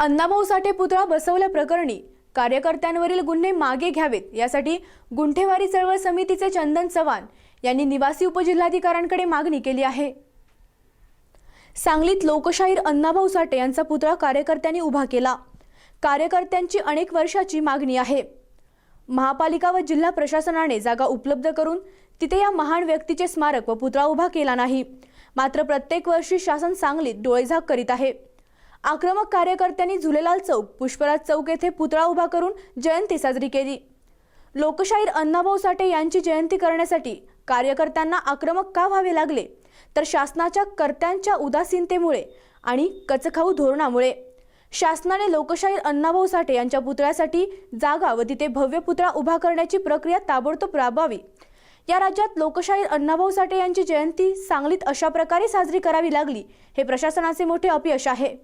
अण्णाभाऊ साठे पुतळा बसवल्याप्रकरणी कार्यकर्त्यांवरील गुन्हे मागे घ्यावेत. यासाठी गुंठेवारी चळवळ समितीचे चंदन चव्हाण यांनी निवासी उपजिल्हाधिकाऱ्यांकडे मागणी केली आहे. सांगलीत लोकशाहीर अण्णाभाऊ साठे यांचा पुतळा कार्यकर्त्यांनी उभा केला. कार्यकर्त्यांची अनेक वर्षाची मागणी आहे. महापालिका व जिल्हा प्रशासनाने जागा उपलब्ध करून तिथे या महान व्यक्तीचे स्मारक व पुतळा उभा केला नाही. मात्र प्रत्येक वर्षी शासन सांगलीत डोळेझाक करीत आहे. आक्रमक कार्यकर्त्यांनी झुलेलाल चौक पुष्पराज चौक येथे पुतळा उभा करून जयंती साजरी केली. लोकशाहीर अण्णाभाऊ साठे यांची जयंती करण्यासाठी कार्यकर्त्यांना आक्रमक का व्हावे लागले? तर शासनाच्या कर्त्यांच्या उदासीनतेमुळे आणि कचखाऊ धोरणामुळे. शासनाने लोकशाहीर अण्णाभाऊ साठे यांच्या पुतळ्यासाठी जागा व तिथे भव्य पुतळा उभा करण्याची प्रक्रिया ताबडतोब राबवावी. या राज्यात लोकशाहीर अण्णाभाऊ साठे यांची जयंती सांगलीत अशा प्रकारे साजरी करावी लागली हे प्रशासनाचे मोठे अपयश आहे.